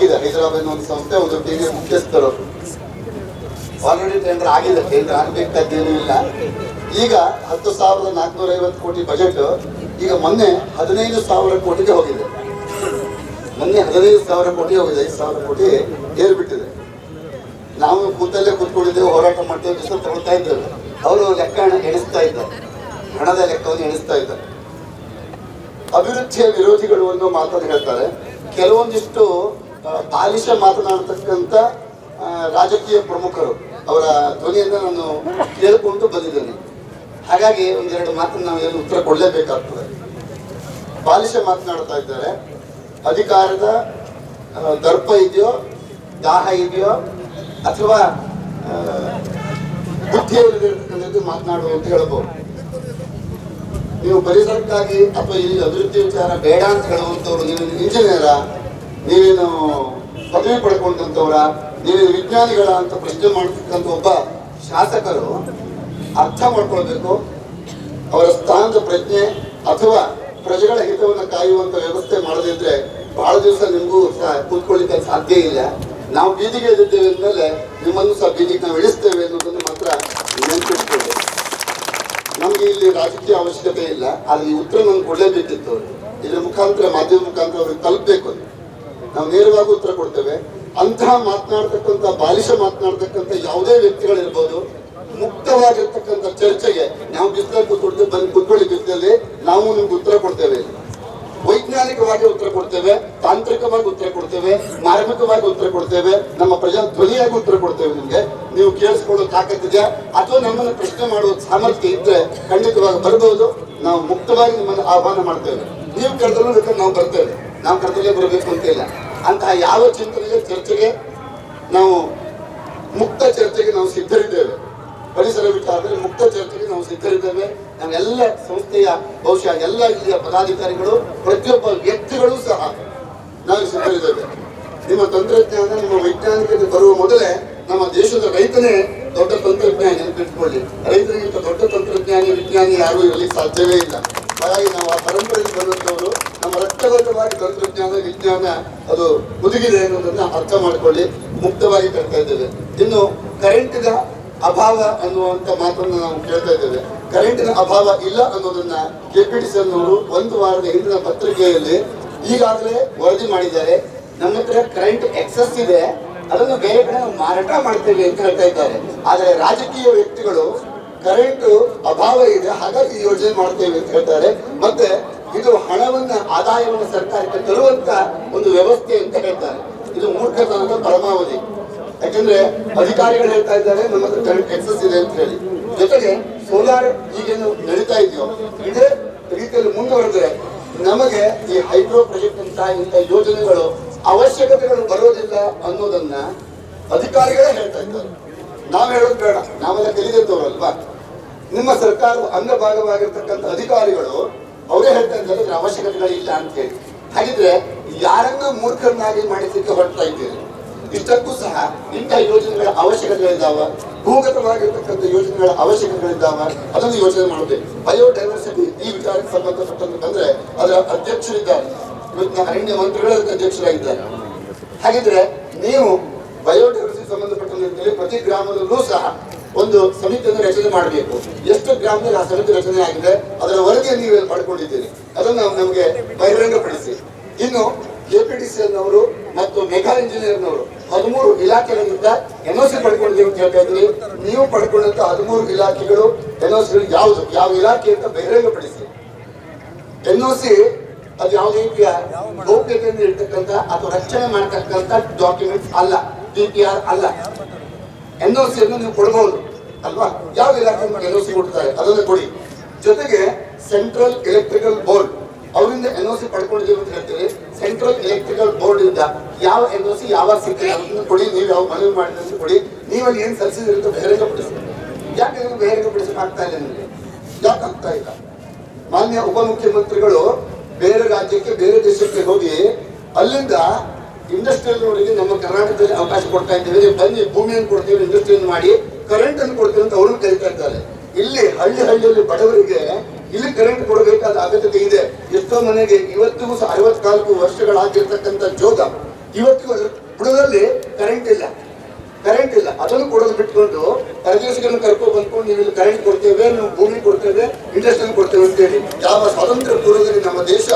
ಆಗಿದೆ. ಹೈದರಾಬಾದ್ ಒಂದು ಸಂಸ್ಥೆ, ಒಂದು ಟಿವಿ ಮುಖ್ಯಸ್ಥರು. ಆಲ್ರೆಡಿ ಟೆಂಡರ್ ಆಗಿದೆ. ಟೆಂಡರ್ ಆಗಬೇಕಾದ್ದೇನೂ ಇಲ್ಲ. ಈಗ ಹತ್ತು ಸಾವಿರದ ನಾಲ್ಕುನೂರ ಐವತ್ತು ಕೋಟಿ ಬಜೆಟ್ ಈಗ ಮೊನ್ನೆ ಹದಿನೈದು ಸಾವಿರ ಕೋಟಿಗೆ ಹೋಗಿದೆ. ಮೊನ್ನೆ ಹದಿನೈದು ಸಾವಿರ ಕೋಟಿ ಹೋಗಿದೆ. ಐದು ಸಾವಿರ ಕೋಟಿ ಏರ್ಬಿಟ್ಟಿದೆ ನಾವು ಕೂತಲ್ಲೇ ಕೂತ್ಕೊಂಡಿದ್ದೇವೆ, ಹೋರಾಟ ಮಾಡ್ತೇವೆ, ಬಿಸಿಲು ತಗೊಳ್ತಾ ಇದ್ದೇವೆ. ಅವರು ಲೆಕ್ಕ ಎಣಿಸ್ತಾ ಇದ್ದಾರೆ. ಹಣದ ಲೆಕ್ಕವನ್ನು ಎಣಿಸ್ತಾ ಇದ್ದಾರೆ. ಅಭಿವೃದ್ಧಿಯ ವಿರೋಧಿಗಳು ಅನ್ನೋ ಮಾತನ್ನು ಹೇಳ್ತಾರೆ. ಕೆಲವೊಂದಿಷ್ಟು ಬಾಲಿಶ ಮಾತನಾಡತಕ್ಕಂಥ ರಾಜಕೀಯ ಪ್ರಮುಖರು ಅವರ ಧ್ವನಿಯನ್ನು ನಾನು ಕೇಳಿಕೊಂಡು ಬಂದಿದ್ದೇನೆ. ಹಾಗಾಗಿ ಒಂದೆರಡು ಮಾತನ್ನು ನಾವು ಏನು ಉತ್ತರ ಕೊಡಲೇಬೇಕಾಗ್ತದೆ. ಬಾಲಿಶ ಮಾತನಾಡ್ತಾ ಇದ್ದಾರೆ. ಅಧಿಕಾರದ ದರ್ಪ ಇದೆಯೋ ದಾಹ ಇದೆಯೋ ಅಥವಾ ಆ, ಬುದ್ಧಿ ಇಲ್ಲದಿರ್ತಕ್ಕಂಥದ್ದು ಮಾತನಾಡುವ ಅಂತ ಹೇಳ್ಬೋದು ನೀವು ಪರಿಸರಕ್ಕಾಗಿ ಅಥವಾ ಇಲ್ಲಿ ಅಭಿವೃದ್ಧಿ ವಿಚಾರ ಬೇಡ ಅಂತ ಹೇಳುವಂಥವ್ರು ನೀವು ಇಂಜಿನಿಯರ ನೀವೇನು ಪದವಿ ಪಡ್ಕೊಂಡಂಥವ್ರ, ನೀವೇನು ವಿಜ್ಞಾನಿಗಳ ಅಂತ ಪ್ರಶ್ನೆ ಮಾಡ್ತಕ್ಕಂಥ ಒಬ್ಬ ಶಾಸಕರು ಅರ್ಥ ಮಾಡ್ಕೊಳ್ಬೇಕು. ಅವರ ಸ್ಥಾನದ ಪ್ರಜ್ಞೆ ಅಥವಾ ಪ್ರಜೆಗಳ ಹಿತವನ್ನು ಕಾಯುವಂತ ವ್ಯವಸ್ಥೆ ಮಾಡದಿದ್ರೆ ಬಹಳ ದಿವಸ ನಿಮಗೂ ಸಹ ಕೂತ್ಕೊಳ್ಳಿಕ್ಕೆ ಸಾಧ್ಯ ಇಲ್ಲ. ನಾವು ಬೀದಿಗೆ ಎದ್ದಿದ್ದೇವೆ ಅಂದಮೇಲೆ ನಿಮ್ಮನ್ನು ಸಹ ಬೀದಿಗೆ ನಾವು ಇಳಿಸ್ತೇವೆ ಅನ್ನೋದನ್ನು ಮಾತ್ರ ನೆನಪಿಟ್ಕೊಳ್ಳಿ. ನಮ್ಗೆ ಇಲ್ಲಿ ರಾಜಕೀಯ ಅವಶ್ಯಕತೆ ಇಲ್ಲ, ಆದ್ರೆ ಈ ಉತ್ತರ ನಮ್ಗೆ ಕೊಡಲೇಬೇಕಿತ್ತು. ಇದ್ರ ಮುಖಾಂತರ, ಮಾಧ್ಯಮ ಮುಖಾಂತರ ಅವ್ರಿಗೆ ತಲುಪಬೇಕು ನಾವು ನೇರವಾಗಿ ಉತ್ತರ ಕೊಡ್ತೇವೆ. ಅಂತಹ ಮಾತನಾಡ್ತಕ್ಕಂಥ, ಬಾಲಿಶ ಮಾತನಾಡ್ತಕ್ಕಂಥ ಯಾವುದೇ ವ್ಯಕ್ತಿಗಳಿರ್ಬೋದು, ಮುಕ್ತವಾಗಿರ್ತಕ್ಕಂಥ ಚರ್ಚೆಗೆ ನಾವು ಬಿಸಿಲಲ್ಲಿ ಕೂತ್ಕೊಡ್ತೇವೆ ಬಂದು ಕೂತ್ಕೊಳ್ಳಿ ಬಿಸಿಲಲ್ಲಿ, ನಾವು ನಿಮ್ಗೆ ಉತ್ತರ ಕೊಡ್ತೇವೆ. ವೈಜ್ಞಾನಿಕವಾಗಿ ಉತ್ತರ ಕೊಡ್ತೇವೆ, ತಾಂತ್ರಿಕವಾಗಿ ಉತ್ತರ ಕೊಡ್ತೇವೆ, ಮಾರ್ಮಿಕವಾಗಿ ಉತ್ತರ ಕೊಡ್ತೇವೆ, ನಮ್ಮ ಪ್ರಜಾ ಧ್ವನಿಯಾಗಿ ಉತ್ತರ ಕೊಡ್ತೇವೆ ನಿಮ್ಗೆ. ನೀವು ಕೇಳಿಸ್ಕೊಳ್ಳೋ ತಾಕತ್ತಿದೆಯಾ ಅಥವಾ ನಮ್ಮನ್ನು ಪ್ರಶ್ನೆ ಮಾಡುವ ಸಾಮರ್ಥ್ಯ ಇದ್ರೆ ಖಂಡಿತವಾಗಿ ಬರ್ಬೋದು. ನಾವು ಮುಕ್ತವಾಗಿ ನಿಮ್ಮನ್ನು ಆಹ್ವಾನ ಮಾಡ್ತೇವೆ. ನೀವು ಕರೆದಲ್ಲೂ ನಾವು ಬರ್ತೇವೆ. ನಾವು ಕರ್ತವ್ಯ ಬರಬೇಕು ಅಂತ ಇಲ್ಲ. ಅಂತಹ ಯಾವ ಚಿಂತನೆಗೆ ಚರ್ಚೆಗೆ ನಾವು ಮುಕ್ತ ಚರ್ಚೆಗೆ ನಾವು ಸಿದ್ಧರಿದ್ದೇವೆ. ಪರಿಸರ ವಿಚಾರದಲ್ಲಿ ಮುಕ್ತ ಚರ್ಚೆಗೆ ನಾವು ಸಿದ್ಧರಿದ್ದೇವೆ. ನಾವೆಲ್ಲ ಸಂಸ್ಥೆಯ ಬಹುಶಃ ಎಲ್ಲ ಇಲ್ಲಿಯ ಪದಾಧಿಕಾರಿಗಳು, ಪ್ರತಿಯೊಬ್ಬ ವ್ಯಕ್ತಿಗಳು ಸಹ ನಾವು ಸಿದ್ಧರಿದ್ದೇವೆ. ನಿಮ್ಮ ತಂತ್ರಜ್ಞಾನ, ನಿಮ್ಮ ವೈಜ್ಞಾನಿಕತೆ ಬರುವ ಮೊದಲೇ ನಮ್ಮ ದೇಶದ ರೈತನೇ ದೊಡ್ಡ ತಂತ್ರಜ್ಞಾನ ನೆನಪಿಟ್ಕೊಳ್ಳಿ ರೈತರಿಗಿಂತ ದೊಡ್ಡ ತಂತ್ರಜ್ಞಾನಿ, ವಿಜ್ಞಾನಿ ಯಾರೂ ಇರಲಿಕ್ಕೆ ಸಾಧ್ಯವೇ ಇಲ್ಲ. ಹಾಗಾಗಿ ನಾವು ಆ ಬಂದಂಥವರು ನಮ್ಮ ರಕ್ತಗತವಾಗಿ ತಂತ್ರಜ್ಞಾನ, ವಿಜ್ಞಾನ ಅದು ಹುದುಗಿದೆ ಅನ್ನೋದನ್ನ ಅರ್ಥ ಮಾಡ್ಕೊಳ್ಳಿ, ಮುಕ್ತವಾಗಿ ಕರ್ತಾ ಇದ್ದೇವೆ. ಇನ್ನು ಕರೆಂಟಿನ ಅಭಾವ ಅನ್ನುವಂತ ಮಾತನ್ನು ನಾವು ಕೇಳ್ತಾ ಇದ್ದೇವೆ. ಕರೆಂಟಿನ ಅಭಾವ ಇಲ್ಲ ಅನ್ನೋದನ್ನ ಕೆಪಿಟಿಸಿ ಅನ್ನೋರು ಒಂದು ವಾರದ ಹಿಂದಿನ ಪತ್ರಿಕೆಯಲ್ಲಿ ಈಗಾಗಲೇ ವರದಿ ಮಾಡಿದ್ದಾರೆ. ನಮ್ಮ ಹತ್ರ ಕರೆಂಟ್ ಎಕ್ಸಸ್ ಇದೆ. ಅದನ್ನು ಬೇರೆ ಕಡೆ ನಾವು ಮಾರಾಟ ಮಾಡ್ತೇವೆ ಅಂತ ಹೇಳ್ತಾ ಇದ್ದಾರೆ. ಆದರೆ ರಾಜಕೀಯ ವ್ಯಕ್ತಿಗಳು ಕರೆಂಟ್ ಅಭಾವ ಇದೆ, ಹಾಗಾಗಿ ಯೋಜನೆ ಮಾಡ್ತೇವೆ ಅಂತ ಹೇಳ್ತಾರೆ. ಮತ್ತೆ ಇದು ಹಣವನ್ನ, ಆದಾಯವನ್ನು ಸರ್ಕಾರಕ್ಕೆ ತರುವಂತ ಒಂದು ವ್ಯವಸ್ಥೆ ಅಂತ ಹೇಳ್ತಾರೆ. ಇದು ಮೂರ್ಖತನದ ಪರಮಾವಧಿ. ಯಾಕಂದ್ರೆ ಅಧಿಕಾರಿಗಳು ಹೇಳ್ತಾ ಇದ್ದಾರೆ, ನಮ್ಮ ಹತ್ರ ಕರೆಂಟ್ ಎಕ್ಸಸ್ ಇದೆ ಅಂತ ಹೇಳಿ. ಜೊತೆಗೆ ಸೋಲಾರ್ ಈಗೇನು ನಡೀತಾ ಇದೆಯೋ, ಇದೇ ರೀತಿಯಲ್ಲಿ ಮುಂದುವರೆದ್ರೆ ನಮಗೆ ಈ ಹೈಡ್ರೋ ಪ್ರಾಜೆಕ್ಟ್ ಅಂತ ಇಂಥ ಯೋಜನೆಗಳು ಅವಶ್ಯಕತೆಗಳು ಬರೋದಿಲ್ಲ ಅನ್ನೋದನ್ನ ಅಧಿಕಾರಿಗಳೇ ಹೇಳ್ತಾ ಇದ್ದಾರೆ. ನಾವು ಹೇಳೋದು ಬೇಡ, ನಾವೆಲ್ಲ ತಿಳಿದಿದ್ದವರಲ್ವಾ ನಿಮ್ಮ ಸರ್ಕಾರದ ಅಂಗಭಾಗವಾಗಿರ್ತಕ್ಕಂಥ ಅಧಿಕಾರಿಗಳು ಅವರೇ ಹೇಳ್ತಾ ಇದ್ದಾರೆ ಅವಶ್ಯಕತೆಗಳಿಲ್ಲ ಅಂತ ಹೇಳಿ. ಹಾಗಿದ್ರೆ ಯಾರನ್ನ ಮೂರ್ಖರನ್ನಾಗಿ ಮಾಡಿಸಲಿಕ್ಕೆ ಹೊರಡ್ತಾ ಇದ್ದೀರಿ? ಇಷ್ಟಕ್ಕೂ ಸಹ ಇಂಥ ಯೋಜನೆಗಳ ಅವಶ್ಯಕತೆಗಳಿದ್ದಾವ? ಭೂಗತವಾಗಿರ್ತಕ್ಕಂಥ ಯೋಜನೆಗಳ ಅವಶ್ಯಕತೆಗಳಿದ್ದಾವ? ಅದನ್ನು ಯೋಚನೆ ಮಾಡಬೇಕು ಬಯೋಡೈವರ್ಸಿಟಿ ಈ ವಿಚಾರಕ್ಕೆ ಸಂಬಂಧಪಟ್ಟಂತಂದ್ರೆ ಅದರ ಅಧ್ಯಕ್ಷರಿದ್ದಾರೆ. ಇವತ್ತಿನ ಅರಣ್ಯ ಮಂತ್ರಿಗಳ ಅಧ್ಯಕ್ಷರಾಗಿದ್ದಾರೆ. ಹಾಗಿದ್ರೆ ನೀವು ಬಯೋಡೈವರ್ಸಿಟಿ ಸಂಬಂಧಪಟ್ಟಂತೆ ಪ್ರತಿ ಗ್ರಾಮದಲ್ಲೂ ಸಹ ಒಂದು ಸಮಿತಿಯನ್ನು ರಚನೆ ಮಾಡಬೇಕು. ಗ್ರಾಮದಲ್ಲಿ ಆ ಸಮಿತಿ ರಚನೆ ಆಗಿದೆ. ಅದರ ವರದಿಯನ್ನು ನೀವು ಪಡ್ಕೊಂಡಿದ್ದೀರಿ. ಅದನ್ನು ನಮಗೆ ಬಹಿರಂಗಪಡಿಸಿ. ಇನ್ನು ಕೆಪಿಟಿಸಿಎಲ್ ನವರು ಮತ್ತು ಮೆಗಾ ಇಂಜಿನಿಯರ್ನವರು ಹದಿಮೂರು ಇಲಾಖೆಗಳಿಂದ ಸಿ ಪಡ್ಕೊಂಡಿದ್ದೀವಿ ಅಂತ ಹೇಳ್ತಾ ಇದ್ರಿ ನೀವು ಪಡ್ಕೊಂಡಂತ ಹದಿಮೂರು ಇಲಾಖೆಗಳು ಎನ್ ಒ ಸಿ ಯಾವುದು? ಯಾವ ಇಲಾಖೆ ಅಂತ ಬಹಿರಂಗಪಡಿಸಿ. ಸಿ ಅದು ಯಾವುದೇ ರೀತಿಯ ಗೌಪ್ಯತೆಯಿಂದ ಇರ್ತಕ್ಕಂಥ ಅಥವಾ ರಕ್ಷಣೆ ಮಾಡತಕ್ಕಂಥ ಡಾಕ್ಯುಮೆಂಟ್ಸ್ ಅಲ್ಲ, ಡಿ ಪಿ ಆರ್ ಅಲ್ಲ. ಎನ್ ಒ ಸಿಯನ್ನು ನೀವು ಕೊಡಬಹುದು ಅಲ್ವಾ? ಯಾವ ಇಲಾಖೆ ಎನ್ ಸಿ ಕೊಡ್ತಾರೆ? ಅದನ್ನು ಕೊಡಿ. ಜೊತೆಗೆ ಸೆಂಟ್ರಲ್ ಎಲೆಕ್ಟ್ರಿಕಲ್ ಬೋರ್ಡ್ ಅವರಿಂದ ಎನ್ ಒ ಸಿ ಪಡ್ಕೊಂಡಿದ್ದೀವಿ ಅಂತ ಹೇಳ್ತೀವಿ. ಸೆಂಟ್ರಲ್ ಎಲೆಕ್ಟ್ರಿಕಲ್ ಬೋರ್ಡ್ ಇಂದ ಯಾವ ಎನ್ ಒ ಸಿ ಯಾವಾಗ ಸಿಗ್ತದೆ ಅದನ್ನು ಕೊಡಿ. ನೀವು ಯಾವ ಮನವಿ ಮಾಡಿದ್ರೆ ಕೊಡಿ. ನೀವಲ್ಲಿ ಏನು ಸಲ್ಲಿಸಿದ್ರಿ ಅಂತ ಬಹಿರಂಗಪಡಿಸಿ ಯಾಕೆ ನೀವು ಬಹಿರಂಗಪಡಿಸಕ್ಕೆ ಆಗ್ತಾ ಇಲ್ಲ ನಿಮಗೆ. ಯಾಕೆ ಆಗ್ತಾ ಇಲ್ಲ? ಮಾನ್ಯ ಉಪಮುಖ್ಯಮಂತ್ರಿಗಳು ಬೇರೆ ರಾಜ್ಯಕ್ಕೆ, ಬೇರೆ ದೇಶಕ್ಕೆ ಹೋಗಿ ಅಲ್ಲಿಂದ ಇಂಡಸ್ಟ್ರಿಯಲ್ ನಮ್ಮ ಕರ್ನಾಟಕದಲ್ಲಿ ಅವಕಾಶ ಕೊಡ್ತಾ ಇದ್ದೇವೆ. ನೀವು ಬನ್ನಿ, ಭೂಮಿಯನ್ನು ಕೊಡ್ತೀವಿ ಇಂಡಸ್ಟ್ರಿಯನ್ನು ಮಾಡಿ. ಕರೆಂಟ್ ಅನ್ನು ಕೊಡ್ತೀವಿ ಅಂತ ಅವರು ಕರಿತಾ ಇದ್ದಾರೆ. ಇಲ್ಲಿ ಹಳ್ಳಿ ಹಳ್ಳಿಯಲ್ಲಿ ಬಡವರಿಗೆ ಇಲ್ಲಿ ಕರೆಂಟ್ ಕೊಡಬೇಕಾದ ಅಗತ್ಯತೆ ಇದೆ. ಎಷ್ಟೋ ಮನೆಗೆ ಇವತ್ತಿಗೂ ಸಹ ಐವತ್ನಾಲ್ಕು ವರ್ಷಗಳಾಗಿರ್ತಕ್ಕಂಥ ಜೋಗ. ಇವತ್ತಿಗೂ ಬುಡದಲ್ಲಿ ಕರೆಂಟ್ ಇಲ್ಲ. ಕರೆಂಟ್ ಇಲ್ಲ. ಅದನ್ನು ಕೊಡೋದು ಬಿಟ್ಕೊಂಡು ಪ್ರದೇಶಗಳನ್ನು ಕರ್ಕೊಂಡು ಬಂದ್ಕೊಂಡು ನೀವು ಇಲ್ಲಿ ಕರೆಂಟ್ ಕೊಡ್ತೇವೆ, ನಾವು ಭೂಮಿ ಕೊಡ್ತೇವೆ ಇಂಡಸ್ಟ್ರಿ ಕೊಡ್ತೇವೆ ಅಂತೇಳಿ ಯಾವ ಸ್ವಾತಂತ್ರ್ಯ ಪೂರ್ವದಲ್ಲಿ ನಮ್ಮ ದೇಶ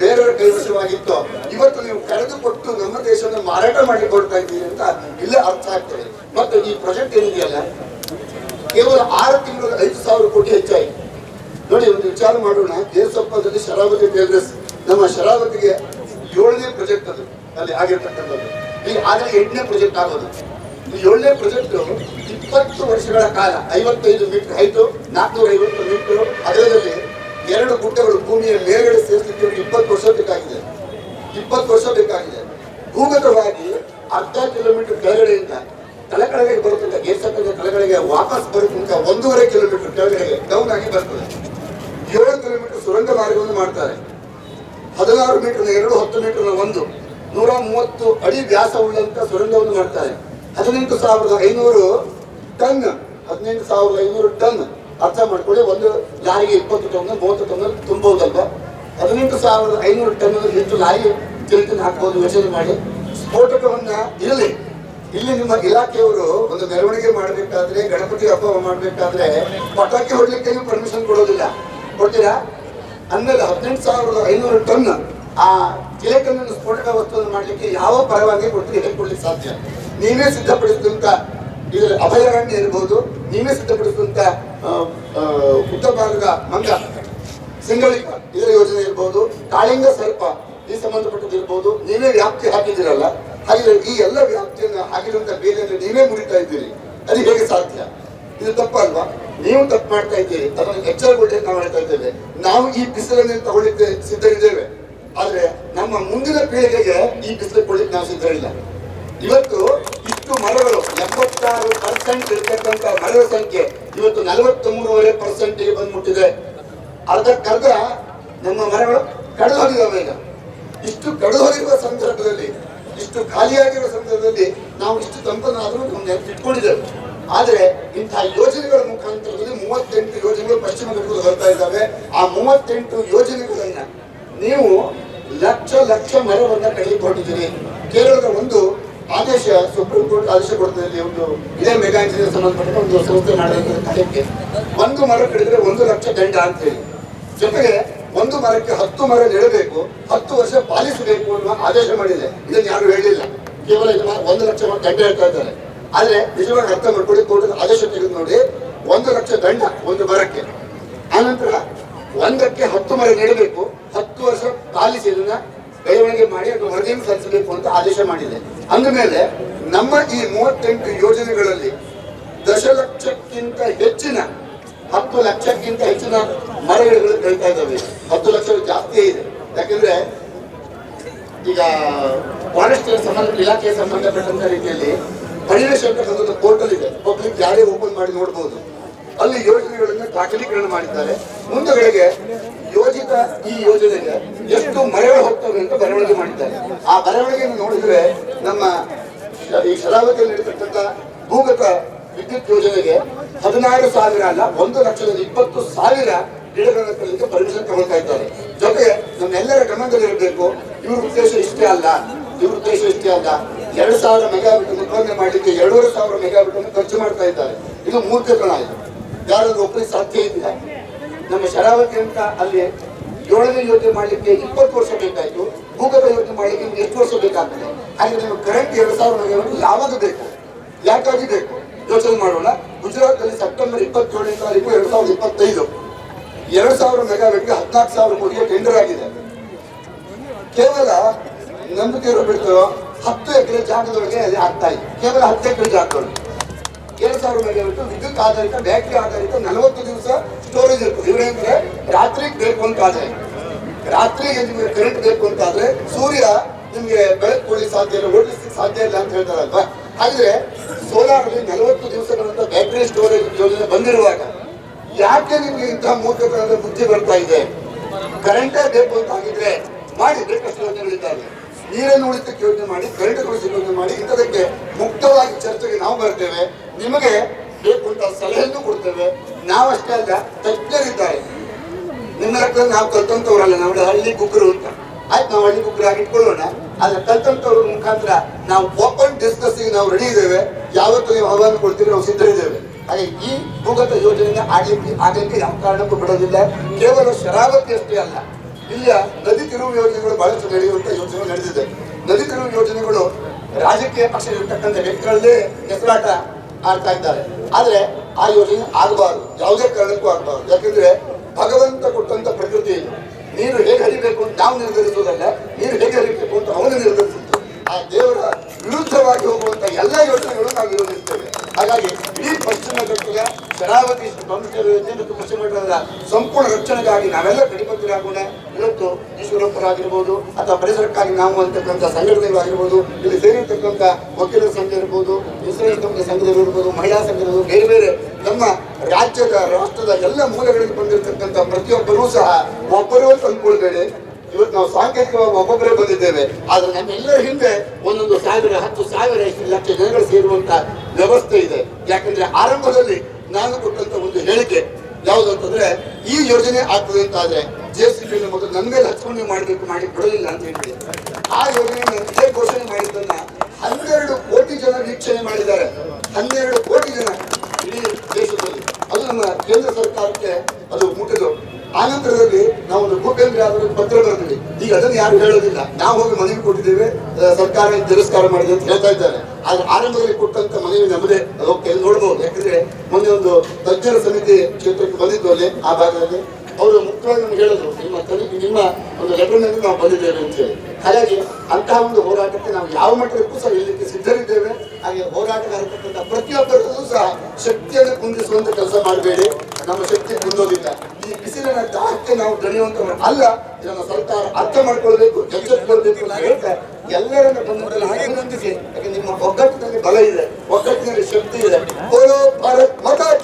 ಬೇರೆಯವರ ಕೈವಶವಾಗಿತ್ತು, ಇವತ್ತು ನೀವು ಕರೆದು ಕೊಟ್ಟು ನಮ್ಮ ದೇಶವನ್ನು ಮಾರಾಟ ಮಾಡಿ ಕೊಡ್ತಾ ಇದ್ದೀರಿ ಅಂತ ಇಲ್ಲೇ ಅರ್ಥ ಆಗ್ತದೆ. ಮತ್ತೆ ಈ ಪ್ರಾಜೆಕ್ಟ್ ಏನಿದೆಯಲ್ಲ? ಕೇವಲ ಆರು ತಿಂಗಳು ಐದು ಸಾವಿರ ಕೋಟಿ ಹೆಚ್ಚಾಯಿತು. ನೋಡಿ, ಒಂದು ವಿಚಾರ ಮಾಡೋಣ. ದೇವಸ್ವಪ್ಪದಲ್ಲಿ ಶರಾವತಿ ಟೇಲರ್ಸ್ ನಮ್ಮ ಶರಾವತಿಗೆ ಏಳನೇ ಪ್ರಾಜೆಕ್ಟ್ ಅದು. ಅಲ್ಲಿ ಆಗಿರ್ತಕ್ಕಂಥದ್ದು. ಈಗ ಆಗಲೇ ಎಂಟನೇ ಪ್ರಾಜೆಕ್ಟ್ ಆಗೋದು. ಏಳನೇ ಪ್ರಾಜೆಕ್ಟ್ ಇಪ್ಪತ್ತು ವರ್ಷಗಳ ಕಾಲ, ಐವತ್ತೈದು ಮೀಟರ್ ಹೈಟು ನಾಲ್ಕುನೂರ ಐವತ್ತು ಮೀಟರ್ ಅದರಲ್ಲಿ ಎರಡು ಗುಡ್ಡಗಳು ಭೂಮಿಯ ಮೇಲ್ಗಡೆ ಸೇರಿಸಲಿಕ್ಕೆ ಇಪ್ಪತ್ತು ವರ್ಷ ಬೇಕಾಗಿದೆ. ಇಪ್ಪತ್ತು ವರ್ಷ ಬೇಕಾಗಿದೆ. ಭೂಗತವಾಗಿ ಅರ್ಧ ಕಿಲೋಮೀಟರ್ ಕೆಳಗಡೆಯಿಂದ ತಲೆಕಡೆಗೆ ಬರುತ್ತಿದ್ದ ಗೇರ್ಸಕ್ಕದ ತಲೆಗಳಿಗೆ ವಾಪಸ್ ಬರುತ್ತಿದ್ದ ಒಂದೂವರೆ ಕಿಲೋಮೀಟರ್ ಕೆಳಗಡೆಗೆ ಡೌನ್ ಆಗಿ ಬರ್ತದೆ. ಏಳು ಕಿಲೋಮೀಟರ್ ಸುರಂಗ ಮಾರ್ಗವನ್ನು ಮಾಡ್ತಾರೆ. ಹದಿನಾರು ಮೀಟರ್ನ ಎರಡು, ಹತ್ತು ಮೀಟರ್ನ ಒಂದು, ನೂರ ಮೂವತ್ತು ಅಡಿ ವ್ಯಾಸ ಉಳ್ಳಂತ ಸುರಂಗವನ್ನು ಮಾಡ್ತಾರೆ. ಹದಿನೆಂಟು ಸಾವಿರದ ಐನೂರು ಟನ್, ಹದಿನೆಂಟು ಸಾವಿರದ ಐನೂರು ಟನ್ ಅರ್ಥ ಮಾಡ್ಕೊಳ್ಳಿ. ಒಂದು ಲಾರಿಗೆ ಇಪ್ಪತ್ತು ಟನ್, ಮೂವತ್ತು ಟನ್ ತುಂಬಬಹುದಲ್ವಾ ಹದಿನೆಂಟು ಸಾವಿರದ ಐನೂರು ಟನ್ ಹೆಚ್ಚು ಲಾರಿ ತಿರುಗಿ ಹಾಕಬಹುದು ಯೋಚನೆ ಮಾಡಿ. ಸ್ಫೋಟಕವನ್ನ ಇರಲಿ. ಇಲ್ಲಿ ನಿಮ್ಮ ಇಲಾಖೆಯವರು ಒಂದು ಮೆರವಣಿಗೆ ಮಾಡಬೇಕಾದ್ರೆ, ಗಣಪತಿ ಹಬ್ಬ ಮಾಡಬೇಕಾದ್ರೆ ಪಟಾಕಿ ಹೊಡ್ಲಿಕ್ಕೆ ನೀವು ಪರ್ಮಿಷನ್ ಕೊಡೋದಿಲ್ಲ. ಕೊಡ್ತೀರಾ? ಅಂದಮೇಲೆ ಹದಿನೆಂಟು ಸಾವಿರದ ಐನೂರು ಟನ್ ಆ ಜಿಲೆಕನ್ನು ಸ್ಫೋಟಕ ವಸ್ತುವನ್ನು ಮಾಡಲಿಕ್ಕೆ ಯಾವ ಪರವಾಗಿ ಕೊಡ್ತೀರಿ ಹೇಳ್ಕೊಡ್ಲಿಕ್ಕೆ ಸಾಧ್ಯ? ನೀವೇ ಸಿದ್ಧಪಡಿಸಿದಂತ ಇದರ ಅಭಯಾರಣ್ಯ ಇರ್ಬೋದು, ನೀವೇ ಸಿದ್ಧಪಡಿಸಿದಂತ ಉತ್ತರ ಭಾಗದ ಮಂಗ ಸಿಂಗಳಿಕ ಇದರ ಯೋಜನೆ ಇರ್ಬೋದು, ಕಾಳಿಂಗ ಸರ್ಪ ಈ ಸಂಬಂಧಪಟ್ಟದ್ದು ಇರ್ಬೋದು, ನೀವೇ ವ್ಯಾಪ್ತಿ ಹಾಕಿದಿರಲ್ಲ ಹಾಗಿದ್ರೆ ಈ ಎಲ್ಲ ವ್ಯಾಪ್ತಿಯನ್ನು ಹಾಕಿರುವಂತ ಬೇಲಿಯನ್ನು ನೀವೇ ಮುರಿತಾ ಇದ್ದೀರಿ. ಅದು ಹೇಗೆ ಸಾಧ್ಯ? ಇದು ತಪ್ಪಲ್ವಾ? ನೀವು ತಪ್ಪು ಮಾಡ್ತಾ ಇದ್ದೀರಿ, ಅದನ್ನು ಎಚ್ಚರಗೊಳ್ಳಿ ನಾವು ಹೇಳ್ತಾ ಇದ್ದೇವೆ. ನಾವು ಈ ಬಿಸಿಲನ್ನು ತಗೊಳ್ಳಿಕ್ಕೆ ಸಿದ್ಧರಿದ್ದೇವೆ. ಆದ್ರೆ ನಮ್ಮ ಮುಂದಿನ ಪೀಳಿಗೆಗೆ ಈ ಬಿಸಿಲು ಕೊಡ್ಲಿಕ್ಕೆ ನಾವು ಸಿದ್ಧ ಇಲ್ಲ ಇವತ್ತು ಇಷ್ಟು ಮರಗಳು ಎಂಬತ್ತಾರು ಪರ್ಸೆಂಟ್ ಇರ್ತಕ್ಕಂಥ ಮರಗಳ ಸಂಖ್ಯೆ ಇವತ್ತು ನಲವತ್ಮೂರುವರೆ ಪರ್ಸೆಂಟ್ ಬಂದ್ಬಿಟ್ಟಿದೆ. ಅರ್ಧಕ್ಕರ್ಧ ನಮ್ಮ ಮರಗಳು ಕಡಿದು ಹೋಗಿದ್ದಾವೆ ಈಗ. ಇಷ್ಟು ಕಡಿದು ಹೋಗಿರುವ ಸಂದರ್ಭದಲ್ಲಿ, ಇಷ್ಟು ಖಾಲಿಯಾಗಿರುವ ಸಂದರ್ಭದಲ್ಲಿ ನಾವು ಇಷ್ಟು ತಂಪನ್ನಾದರೂ ನಾವು ನೆನಪಿಟ್ಕೊಂಡಿದ್ದೇವೆ ಆದರೆ ಇಂತಹ ಯೋಜನೆಗಳ ಮುಖಾಂತರದಲ್ಲಿ ಮೂವತ್ತೆಂಟು ಯೋಜನೆಗಳು ಪಶ್ಚಿಮ ಘಟ್ಟದಲ್ಲಿ ಬರ್ತಾ ಇದ್ದಾವೆ. ಆ ಮೂವತ್ತೆಂಟು ಯೋಜನೆಗಳನ್ನ ನೀವು ಲಕ್ಷ ಲಕ್ಷ ಮರವನ್ನ ಕಳೆದುಕೊಂಡಿದ್ದೀರಿ ಕೇರಳದ ಒಂದು ಆದೇಶ ಸುಪ್ರೀಂ ಕೋರ್ಟ್ ಆದೇಶ ಕೊಡ್ತದೆ ಒಂದು ಇದೇ ಮೆಗಾ ಇಂಜಿನಿಯರ್ ಸಂಬಂಧಪಟ್ಟ ಒಂದು ಸಂಸ್ಥೆ ಮಾಡಿದ ಕಾರ್ಯಕ್ಕೆ ಒಂದು ಮರ ಕಡಿದ್ರೆ ಒಂದು ಲಕ್ಷ ದಂಡ ಅಂತ ಹೇಳಿ ಜೊತೆಗೆ ಒಂದು ಮರಕ್ಕೆ ಹತ್ತು ಮರ ನೆಡಬೇಕು, ಹತ್ತು ವರ್ಷ ಪಾಲಿಸಬೇಕು ಅನ್ನುವ ಆದೇಶ ಮಾಡಿದೆ. ಇದನ್ನು ಯಾರು ಹೇಳಿಲ್ಲ. ಕೇವಲ ಇದು ಒಂದು ಲಕ್ಷ ದಂಡ ಹೇಳ್ತಾ ಇದ್ದಾರೆ. ಆದ್ರೆ ನಿಜವಾಗಿ ಅರ್ಥ ಮಾಡ್ಕೊಳ್ಳಿ, ಕೋರ್ಟ್ ಆದೇಶ ತೆಗೆದು ನೋಡಿ. ಒಂದು ಲಕ್ಷ ದಂಡ ಒಂದು ಮರಕ್ಕೆ. ಆನಂತರ ಒಂದಕ್ಕೆ ಹತ್ತು ಮರ ನೆಡಬೇಕು, ಹತ್ತು ವರ್ಷ ಪಾಲಿಸಿ, ಇದನ್ನ ಬೆಳವಣಿಗೆ ಮಾಡಿ ಅದು ವರದಿಯನ್ನು ಸಲ್ಲಿಸಬೇಕು ಅಂತ ಆದೇಶ ಮಾಡಿದೆ. ಅಂದಮೇಲೆ ನಮ್ಮ ಈ ಮೂವತ್ತೆಂಟು ಯೋಜನೆಗಳಲ್ಲಿ ದಶಲಕ್ಷಕ್ಕಿಂತ ಹೆಚ್ಚಿನ, ಹತ್ತು ಲಕ್ಷಕ್ಕಿಂತ ಹೆಚ್ಚಿನ ಮರಗಿಡಗಳು ಬೆಳೀತಾ ಇದ್ದಾವೆ. ಹತ್ತು ಲಕ್ಷ ಜಾಸ್ತಿ ಇದೆ. ಯಾಕಂದ್ರೆ ಈಗ ಫಾರೆಸ್ಟ್ ಸಂಬಂಧ ಇಲಾಖೆಗೆ ಸಂಬಂಧಪಟ್ಟಂತ ರೀತಿಯಲ್ಲಿ ಪರಿವೇಶ ಒಂದು ಪೋರ್ಟಲ್ ಇದೆ. ಪಬ್ಲಿಕ್ ಯಾರೇ ಓಪನ್ ಮಾಡಿ ನೋಡಬಹುದು ಅಲ್ಲಿ ಯೋಜನೆಗಳನ್ನು ದಾಖಲೀಕರಣ ಮಾಡಿದ್ದಾರೆ. ಮುಂದೆಗಳಿಗೆ ಯೋಜಿತ ಈ ಯೋಜನೆಗೆ ಎಷ್ಟು ಮರಗಳು ಹೋಗ್ತವೆ ಅಂತ ಬರವಣಿಗೆ ಮಾಡಿದ್ದಾರೆ. ಆ ಬರವಣಿಗೆಯನ್ನು ನೋಡಿದ್ರೆ ನಮ್ಮ ಈ ಶರಾವತಿಯಲ್ಲಿ ಇರತಕ್ಕಂಥ ಭೂಗತ ವಿದ್ಯುತ್ ಯೋಜನೆಗೆ ಹದಿನಾರು ಸಾವಿರ ಅಲ್ಲ, ಒಂದು ಲಕ್ಷದ ಇಪ್ಪತ್ತು ಸಾವಿರ ಕಲಿಕೆ ಪರ್ಮಿಷನ್ ತಗೊಳ್ತಾ ಇದ್ದಾರೆ. ಜೊತೆಗೆ ನಮ್ಮೆಲ್ಲರ ಗಮನದಲ್ಲಿ ಇರಬೇಕು, ಇವ್ರ ಉದ್ದೇಶ ಇಷ್ಟೇ ಅಲ್ಲ. ಇವ್ರ ಉದ್ದೇಶ ಇಷ್ಟೇ ಅಲ್ಲ. ಎರಡು ಸಾವಿರ ಮೆಗಾಬಿಟ್ ಉತ್ಪಾದನೆ ಮಾಡಲಿಕ್ಕೆ ಎರಡೂವರೆ ಸಾವಿರ ಮೆಗಾಬಿಟ್ ಖರ್ಚು ಮಾಡ್ತಾ ಇದ್ದಾರೆ. ಇದು ಮೂರ್ಖತನ ಇದು. ಯಾರಾದ್ರೂ ಒಬ್ಬರಿಗೆ ಸಾಧ್ಯ ಇಲ್ಲ ನಮ್ಮ ಶರಾವತಿ ಅಂತ ಅಲ್ಲಿ ಏಳನೇ ಯೋಜನೆ ಮಾಡಲಿಕ್ಕೆ ಇಪ್ಪತ್ತು ವರ್ಷ ಬೇಕಾಯಿತು ಭೂಗತ ಯೋಜನೆ ಮಾಡಲಿಕ್ಕೆ ನಿಮ್ಗೆ ಎಷ್ಟು ವರ್ಷ ಬೇಕಾಗ್ತದೆ? ಹಾಗೆ ನಿಮಗೆ ಕರೆಂಟ್ ಎರಡು ಸಾವಿರ ಮೆಗಾಬಿಟ್ ಯಾವಾಗ ಬೇಕು? ಯಾಕಾಗಿ ಬೇಕು? ಯೋಚನೆ ಮಾಡೋಣ. ಗುಜರಾತ್ ಅಲ್ಲಿ ಸೆಪ್ಟೆಂಬರ್ ಇಪ್ಪತ್ತೇಳನೇ ತಾರೀಕು ಎರಡು ಸಾವಿರದ ಇಪ್ಪತ್ತೈದು. ಎರಡು ಸಾವಿರ ಮೆಗಾವೆಟ್ಗೆ ಹದಿನಾಲ್ಕು ಸಾವಿರ ಕೋಟಿಗೆ ಟೆಂಡರ್ ಆಗಿದೆ. ಕೇವಲ ನಂಬಿಕೆ ಇರೋ ಬಿಡ್ತು ಹತ್ತು ಎಕರೆ ಜಾಗದೊಳಗೆ ಆಗ್ತಾ ಇದೆ. ಕೇವಲ ಹತ್ತು ಎಕರೆ ಜಾಗದೊಳಗೆ. ಎರಡು ಸಾವಿರ ಮೆಗಾಬಿಟ್ ವಿದ್ಯುತ್ ಆಧಾರಿತ, ಬ್ಯಾಟ್ರಿ ಆಧಾರಿತ ನಲವತ್ತು ದಿವಸ ಸ್ಟೋರೇಜ್ ಇರ್ತದೆ. ಇವ್ರೇಂದ್ರೆ ರಾತ್ರಿಗೆ ಬೇಕು ಅಂತ ಆದ್ರೆ ರಾತ್ರಿಗೆ ನಿಮಗೆ ಕರೆಂಟ್ ಬೇಕು ಅಂತ ಆದ್ರೆ ಸೂರ್ಯ ನಿಮ್ಗೆ ಬೆಳಕು ಕೊಡಲಿ ಸಾಧ್ಯ ಇಲ್ಲ ಓಡಿಸ್ಲಿಕ್ಕೆ ಸಾಧ್ಯ ಇಲ್ಲ ಅಂತ ಹೇಳ್ತಾರಲ್ವಾ? ಹಾಗಿದ್ರೆ ಸೋಲಾರ್ ಅಲ್ಲಿ ನಲವತ್ತು ದಿವಸಗಳಂತ ಬ್ಯಾಟ್ರಿ ಸ್ಟೋರೇಜ್ ಯೋಜನೆ ಬಂದಿರುವಾಗ ಯಾಕೆ ನಿಮ್ಗೆ ಇಂತಹ ಮೂರ್ಖತನದ ಬುದ್ಧಿ ಬರ್ತಾ ಇದೆ? ಕರೆಂಟೇ ಬೇಕು ಅಂತ ಆಗಿದ್ರೆ ಮಾಡಿ ಬೇಕಷ್ಟು ಯೋಜನೆಗಳಿದ್ದಾವೆ ನೀರನ್ನು ಉಳಿತಕ್ಕೆ ಯೋಜನೆ ಮಾಡಿ, ಕರೆಂಟ್ ಉಳಿಸಕ್ಕೆ ಯೋಜನೆ ಮಾಡಿ, ಇಂಥದಕ್ಕೆ ಮುಕ್ತವಾಗಿ ಚರ್ಚೆಗೆ ನಾವು ಬರ್ತೇವೆ. ನಿಮಗೆ ಬೇಕು ಅಂತ ಸಲಹೆಯನ್ನು ಕೊಡ್ತೇವೆ. ನಾವಷ್ಟೇ ಅಲ್ಲ, ತಜ್ಞರಿದ್ದಾರೆ. ನಿಮ್ಮ ಹತ್ರ ನಾವು ಕಲ್ತಂತವ್ರಲ್ಲ ನಮ್ಮ ಹಳ್ಳಿ ಗುಗ್ರು ಅಂತ. ಆಯ್ತು, ನಾವು ಹಳ್ಳಿ ಮುಗ್ಗರಾಗಿ ಇಟ್ಕೊಳ್ಳೋಣ? ಆದ್ರೆ ಕಲ್ತಂತವ್ರ ಮುಖಾಂತರ ನಾವು ಓಪನ್ ಡಿಸ್ಕಸ್ಸಿಗೆ ನಾವು ರೆಡಿ ಇದ್ದೇವೆ. ಯಾವತ್ತು ನೀವು ಆಹ್ವಾನ ಕೊಡ್ತೀರಿ, ನಾವು ಸಿದ್ಧರಿದ್ದೇವೆ. ಹಾಗೆ ಈ ಭೂಗತ ಯೋಜನೆಯಿಂದ ಆಗಲಿಕ್ಕೆ ಆಗಲಿಕ್ಕೆ ಯಾವ ಕಾರಣಕ್ಕೂ ಬಿಡೋದಿಲ್ಲ. ಕೇವಲ ಶರಾವತಿ ಅಷ್ಟೇ ಅಲ್ಲ. ಇಲ್ಲಿಯ ನದಿ ತಿರುವು ಯೋಜನೆಗಳು ಬಹಳಷ್ಟು ನಡೆಯುವಂತ ಯೋಜನೆಗಳು ನಡೆದಿದೆ. ನದಿ ತಿರುವು ಯೋಜನೆಗಳು ರಾಜಕೀಯ ಪಕ್ಷ ಇರ್ತಕ್ಕಂಥ ವ್ಯಕ್ತಿಗಳಲ್ಲೇ ಹೆಸರಾಟ ಆಡ್ತಾ ಇದ್ದಾರೆ. ಆದ್ರೆ ಆ ಯೋಜನೆ ಆಗಬಾರದು. ಯಾವುದೇ ಕಾರಣಕ್ಕೂ ಆಗಬಾರದು. ಯಾಕಂದ್ರೆ ಭಗವಂತ ಕೊಟ್ಟಂತ ಪ್ರಕೃತಿ ನೀರು ಹೇಗೆ ಹರಿಬೇಕು ಅಂತ ನಾವು ನಿರ್ಧರಿಸುವುದಲ್ಲ ನೀರು ಹೇಗೆ ಹರಿಬೇಕು ಅಂತ ಅವನು ನಿರ್ಧರಿಸುತ್ತೆ. ಆ ದೇವರ ವಿರುದ್ಧವಾಗಿ ಹೋಗುವಂತ ಎಲ್ಲ ಯೋಜನೆಗಳು ನಾವು ವಿರೋಧಿಸ್ತೇವೆ ಹಾಗಾಗಿ ಇಡೀ ಪಶ್ಚಿಮ ಘಟ್ಟದ ಶರಾವತಿ ಮತ್ತು ಪಶ್ಚಿಮ ಘಟ್ಟದ ಸಂಪೂರ್ಣ ರಕ್ಷಣೆಗಾಗಿ ನಾವೆಲ್ಲ ಕಡಿಬದ್ಧರಾಗೋಣ ಇವತ್ತು ಈಶ್ವರಪ್ಪರಾಗಿರ್ಬೋದು ಅಥವಾ ಪರಿಸರಕ್ಕಾಗಿ ನಾವು ಅಂತಕ್ಕಂಥ ಸಂಘಟನೆಗಳಾಗಿರ್ಬೋದು ಇಲ್ಲಿ ಸೇರಿರ್ತಕ್ಕಂಥ ವಕೀಲರ ಸಂಘ ಇರ್ಬೋದು, ಇನ್ಸೂರೆನ್ಸ್ ಇರ್ಬೋದು, ಮಹಿಳಾ ಸಂಘದವರು ಬೇರೆ ಬೇರೆ ನಮ್ಮ ರಾಜ್ಯದ, ರಾಷ್ಟ್ರದ ಎಲ್ಲ ಮೂಲಗಳಿಗೆ ಬಂದಿರತಕ್ಕಂಥ ಪ್ರತಿಯೊಬ್ಬರೂ ಸಹ ಒಬ್ಬರೂ ಅಂದ್ಕೊಳ್ಬೇಡಿ. ಇವತ್ತು ನಾವು ಸಾಂಕೇತಿಕವಾಗಿ ಒಬ್ಬೊಬ್ಬರೇ ಬಂದಿದ್ದೇವೆ. ಆದ್ರೆ ನಮ್ಮೆಲ್ಲರ ಹಿಂದೆ ಒಂದೊಂದು ಸಾವಿರ, ಹತ್ತು ಸಾವಿರ ಐದು ಲಕ್ಷ ಜನಗಳು ಸೇರುವಂತ ವ್ಯವಸ್ಥೆ ಇದೆ. ಯಾಕಂದ್ರೆ ಆರಂಭದಲ್ಲಿ ನಾನು ಕೊಟ್ಟಂತ ಒಂದು ಹೇಳಿಕೆ ಯಾವುದಂತಂದ್ರೆ ಈ ಯೋಜನೆ ಆಗ್ತದೆ ಅಂತ ಆದ್ರೆ ಜೆ ಸಿ ಬಿ ಮೊದಲು ನನ್ನ ಮೇಲೆ ಹಚ್ಕೊಂಡು ಮಾಡಬೇಕು, ಮಾಡಿ ಬಿಡಲಿಲ್ಲ ಅಂತ ಹೇಳಿ ಆ ಇದೇ ಘೋಷಣೆ ಮಾಡಿದ್ದನ್ನ ಹನ್ನೆರಡು ಕೋಟಿ ಜನ ವೀಕ್ಷಣೆ ಮಾಡಿದ್ದಾರೆ. ಹನ್ನೆರಡು ಕೋಟಿ ಜನ ಇಡೀ ದೇಶದಲ್ಲಿ. ಅದು ನಮ್ಮ ಕೇಂದ್ರ ಸರ್ಕಾರಕ್ಕೆ ಅದು ಮುಟ್ಟಿದ್ದು. ಆನಂತರದಲ್ಲಿ ನಾವು ಒಂದು ಮುಖ್ಯಮಂತ್ರಿ ಪತ್ರ ಬರ್ತೀವಿ ಈಗ ಅದನ್ನು ಯಾರು ಹೇಳೋದಿಲ್ಲ. ನಾವು ಹೋಗಿ ಮನವಿ ಕೊಟ್ಟಿದ್ದೇವೆ. ಸರ್ಕಾರ ತಿರಸ್ಕಾರ ಮಾಡಿದೆ ಅಂತ ಹೇಳ್ತಾ ಇದ್ದಾರೆ. ಆದ್ರೆ ಆರಂಭದಲ್ಲಿ ಕೊಟ್ಟಂತ ಮನವಿ ನಮ್ಮದೇ ಅದಕ್ಕೆ ನೋಡ್ಬೋದು. ಯಾಕಂದ್ರೆ ಮೊನ್ನೆ ಒಂದು ತಜ್ಞರ ಸಮಿತಿ ಕ್ಷೇತ್ರಕ್ಕೆ ಬಂದಿದ್ದು ಅಲ್ಲಿ, ಆ ಭಾಗದಲ್ಲಿ. ಅವರು ಮುಖ್ಯವಾಗಿ ನಮ್ಗೆ ಹೇಳಿದ್ರು, ನಿಮ್ಮ ತನಿಖೆ ನಿಮ್ಮ ಒಂದು ಲೆಟರ್ನಲ್ಲಿ ನಾವು ಬಂದಿದ್ದೇವೆ ಅಂತ ಹೇಳಿ. ಹಾಗಾಗಿ ಅಂತಹ ಒಂದು ಹೋರಾಟಕ್ಕೆ ನಾವು ಯಾವ ಮಟ್ಟಕ್ಕೂ ಸಹ ಇಲ್ಲಿಗೆ ಸಿದ್ಧರಿದ್ದೇವೆ. ಹಾಗೆ ಹೋರಾಟಗಾರತಕ್ಕಂಥ ಪ್ರತಿಯೊಬ್ಬರಿಗೂ ಸಹ ಶಕ್ತಿಯನ್ನು ಕುಂದಿಸುವಂತ ಕೆಲಸ ಮಾಡಬೇಡಿ. ನಮ್ಮ ಶಕ್ತಿ ಕುಂದೋದಿಲ್ಲ ಈ ಬಿಸಿಲಿನ ಜಾಗಕ್ಕೆ ನಾವು ದಣಿಯುವಂತ ಅಲ್ಲ, ಇದನ್ನ ಸರ್ಕಾರ ಅರ್ಥ ಮಾಡ್ಕೊಳ್ಬೇಕು ಎಚ್ಚೆತ್ಕೊಳ್ಬೇಕು ನಾನು ಹೇಳ್ತಾ ಎಲ್ಲರನ್ನ ಬಂಧುಗಳಲ್ಲಿ ಹಾಗೆ ನಂಬಿಸಿ ಯಾಕೆ ನಿಮ್ಮ ಒಗ್ಗಟ್ಟಿನಲ್ಲಿ ಬಲ ಇದೆ, ಒಗ್ಗಟ್ಟಿನಲ್ಲಿ ಶಕ್ತಿ ಇದೆ. ಭಾರತ್ ಭಾರತ್